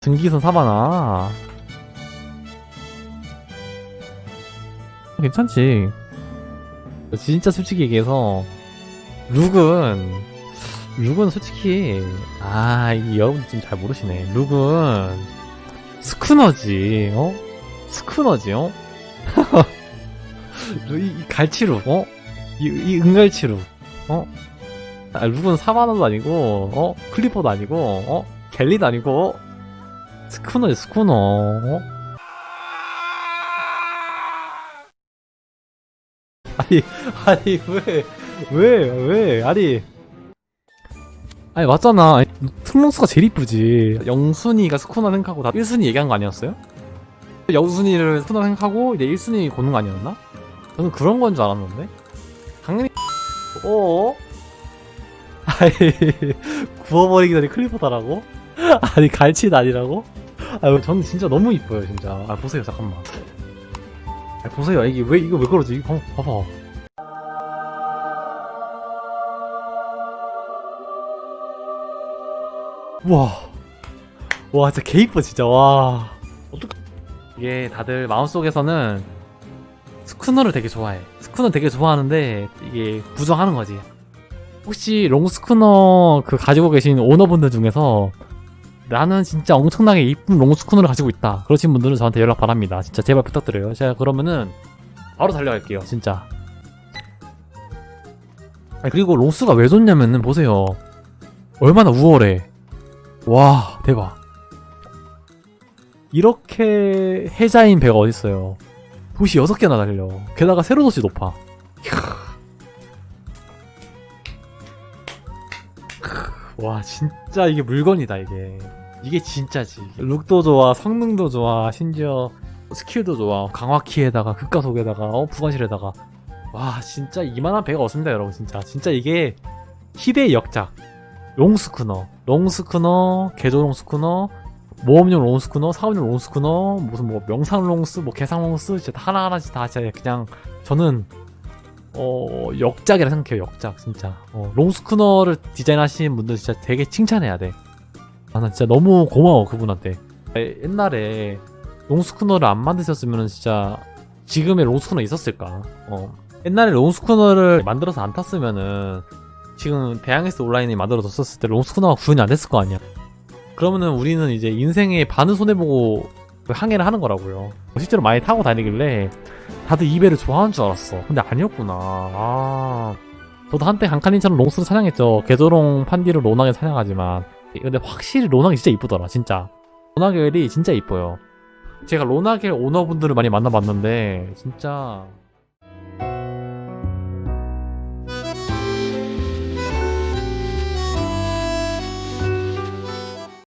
증기선 사바나. 괜찮지? 진짜 솔직히 얘기해서. 룩은 룩은 솔직히 아 이게 여러분 지금 잘 모르시네. 룩은 스쿠너지 어? 스쿠너지 어? 이, 이 갈치룩 어? 이, 이 은갈치룩 어? 아, 룩은 사바나도 아니고 어? 클리퍼도 아니고 어? 갤리도 아니고 스쿠너지 스쿠너 어? 아니 아니 왜 왜, 왜, 아니. 아니, 맞잖아. 트롱스가 제일 이쁘지. 영순이가 스쿠너 생각하고 다 1순위 얘기한 거 아니었어요? 영순이를 스쿠너 생각하고 이제 1순위 고는 거 아니었나? 저는 그런 건 줄 알았는데. 당연히, 어? 아니, 구워버리기 전에 클리퍼다라고? 아니, 갈치도 아니라고? 아, 저는 진짜 너무 이뻐요, 진짜. 아, 보세요, 잠깐만. 아, 보세요. 이게 왜, 이거 왜 그러지? 이거 봐봐. 봐봐. 와, 와 진짜 개 이뻐 진짜 와. 어떡? 이게 다들 마음속에서는 스쿠너를 되게 좋아해. 스쿠너 되게 좋아하는데 이게 부정하는 거지. 혹시 롱스쿠너 그 가지고 계신 오너분들 중에서 나는 진짜 엄청나게 이쁜 롱스쿠너를 가지고 있다. 그러신 분들은 저한테 연락 바랍니다. 진짜 제발 부탁드려요. 제가 그러면은 바로 달려갈게요. 진짜. 아니, 그리고 롱스가 왜 좋냐면은 보세요. 얼마나 우월해. 와 대박 이렇게 해자인 배가 어딨어요 도시 6개나 달려 게다가 세로 도시 높아 와 진짜 이게 물건이다 이게. 이게 진짜지. 룩도 좋아 성능도 좋아 심지어 스킬도 좋아. 강화키에다가 극가속에다가 어 부관실에다가. 와 진짜 이만한 배가 없습니다 여러분 진짜. 진짜 이게 희대의 역작. 롱스쿠너, 롱스쿠너, 개조 롱스쿠너, 모험용 롱스쿠너, 사업용 롱스쿠너, 무슨 뭐 명상 롱스, 뭐 개상 롱스, 진짜 다 하나하나씩 다 진짜 그냥 저는 어 역작이라 생각해요 역작 진짜 어, 롱스쿠너를 디자인하시는 분들 진짜 되게 칭찬해야 돼. 아 나 진짜 너무 고마워 그분한테. 에, 옛날에 롱스쿠너를 안 만드셨으면 진짜 지금의 롱스쿠너 있었을까? 어 옛날에 롱스쿠너를 만들어서 안 탔으면은 지금 대항에서 온라인이 만들어졌었을 때 롱스쿠너가 구현이 안 됐을 거 아니야. 그러면은 우리는 이제 인생의 반을 손해보고 그 항해를 하는 거라고요. 실제로 많이 타고 다니길래 다들 이 배를 좋아하는 줄 알았어. 근데 아니었구나. 아. 저도 한때 강카님처럼 롱스를 사냥했죠. 개조롱 판디를 로나게 사냥하지만. 근데 확실히 로나게 진짜 이쁘더라, 진짜. 로나겔이 진짜 이뻐요. 제가 로나겔 오너분들을 많이 만나봤는데, 진짜